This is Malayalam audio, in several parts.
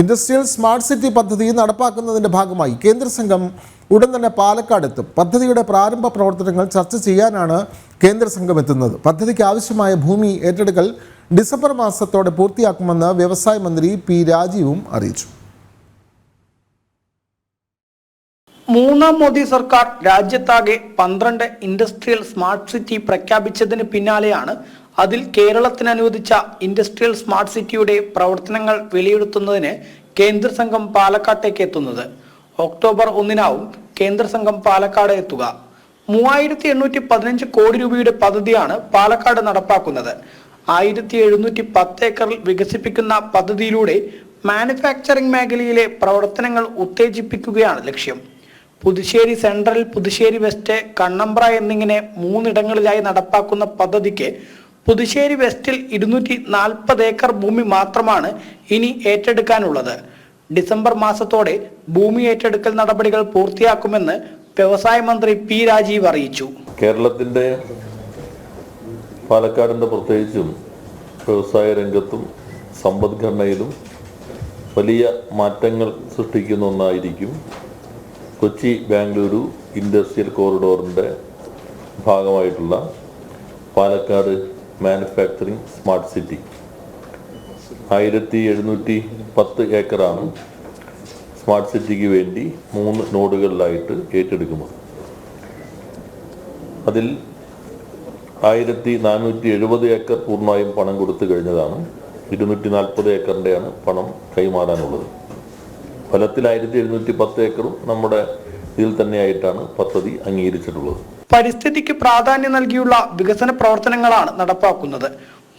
ഇൻഡസ്ട്രിയൽ സ്മാർട്ട് സിറ്റി പദ്ധതി നടപ്പാക്കുന്നതിന്റെ ഭാഗമായി കേന്ദ്ര സംഘം ഉടൻ തന്നെ പാലക്കാട് എത്തും. പദ്ധതിയുടെ പ്രാരംഭ പ്രവർത്തനങ്ങൾ ചർച്ച ചെയ്യാനാണ് കേന്ദ്ര സംഘം എത്തുന്നത്. പദ്ധതിക്ക് ആവശ്യമായ ഭൂമി ഏറ്റെടുക്കൽ ഡിസംബർ മാസത്തോടെ പൂർത്തിയാക്കുമെന്ന് വ്യവസായ മന്ത്രി പി രാജീവും അറിയിച്ചു. മൂന്നാം മോദി സർക്കാർ രാജ്യത്താകെ പന്ത്രണ്ട് ഇൻഡസ്ട്രിയൽ സ്മാർട്ട് സിറ്റി പ്രഖ്യാപിച്ചതിന് പിന്നാലെയാണ് അതിൽ കേരളത്തിന് അനുവദിച്ച ഇൻഡസ്ട്രിയൽ സ്മാർട്ട് സിറ്റിയുടെ പ്രവർത്തനങ്ങൾ വിലയിരുത്തുന്നതിന് കേന്ദ്ര സംഘം പാലക്കാട്ടേക്ക് എത്തുന്നത്. ഒക്ടോബർ ഒന്നിനാവും കേന്ദ്ര സംഘം പാലക്കാട് എത്തുക. മൂവായിരത്തി എണ്ണൂറ്റി പതിനഞ്ച് കോടി രൂപയുടെ പദ്ധതിയാണ് പാലക്കാട് നടപ്പാക്കുന്നത്. ആയിരത്തി എഴുന്നൂറ്റി പത്ത് ഏക്കറിൽ വികസിപ്പിക്കുന്ന പദ്ധതിയിലൂടെ മാനുഫാക്ചറിംഗ് മേഖലയിലെ പ്രവർത്തനങ്ങൾ ഉത്തേജിപ്പിക്കുകയാണ് ലക്ഷ്യം. പുതുശ്ശേരി സെൻട്രൽ പുതുശ്ശേരി വെസ്റ്റ് കണ്ണമ്പ്ര എന്നിങ്ങനെ മൂന്നിടങ്ങളിലായി നടപ്പാക്കുന്ന പദ്ധതിക്ക് പുതുശ്ശേരി വെസ്റ്റിൽ ഇരുന്നൂറ്റി നാൽപ്പത് ഏക്കർ ഭൂമി മാത്രമാണ് ഇനി ഏറ്റെടുക്കാനുള്ളത്. ഡിസംബർ മാസത്തോടെ ഭൂമി ഏറ്റെടുക്കൽ നടപടികൾ പൂർത്തിയാക്കുമെന്ന് വ്യവസായ മന്ത്രി പി രാജീവ് അറിയിച്ചു. കേരളത്തിന്റെ പാലക്കാടിന്റെ പ്രത്യേകിച്ചും വ്യവസായ രംഗത്തും സമ്പദ്ഘടനയിലും വലിയ മാറ്റങ്ങൾ സൃഷ്ടിക്കുന്ന ഒന്നായിരിക്കും കൊച്ചി ബാംഗ്ലൂരു ഇൻഡസ്ട്രിയൽ കോറിഡോറിന്റെ ഭാഗമായിട്ടുള്ള പാലക്കാട് മാനുഫാക്ചറിംഗ് സ്മാർട്ട് സിറ്റി. ആയിരത്തി എഴുന്നൂറ്റി പത്ത് ഏക്കറാണ് സ്മാർട്ട് സിറ്റിക്ക് വേണ്ടി മൂന്ന് നോഡുകളിലായിട്ട് ഏറ്റെടുക്കുന്നത്. അതിൽ ആയിരത്തി നാനൂറ്റി എഴുപത് ഏക്കർ പൂർണമായും പണം കൊടുത്തു കഴിഞ്ഞതാണ്. ഇരുന്നൂറ്റി നാൽപ്പത് ഏക്കറിന്റെയാണ് പണം കൈമാറാനുള്ളത്. ഫലത്തിൽ ആയിരത്തി എഴുന്നൂറ്റി പത്ത് ഏക്കറും നമ്മുടെ ഇതിൽ തന്നെയായിട്ടാണ് പദ്ധതി അംഗീകരിച്ചിട്ടുള്ളത്. പരിസ്ഥിതിക്ക് പ്രാധാന്യം നൽകിയുള്ള വികസന പ്രവർത്തനങ്ങളാണ് നടപ്പാക്കുന്നത്.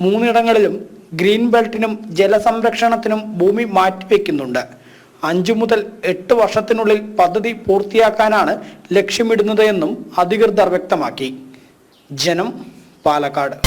മൂന്നിടങ്ങളിലും ഗ്രീൻ ബെൽറ്റിനും ജലസംരക്ഷണത്തിനും ഭൂമി മാറ്റിവെക്കുന്നുണ്ട്. അഞ്ചു മുതൽ എട്ട് വർഷത്തിനുള്ളിൽ പദ്ധതി പൂർത്തിയാക്കാനാണ് ലക്ഷ്യമിടുന്നത് എന്നും അധികൃതർ വ്യക്തമാക്കി. ജനം പാലക്കാട്.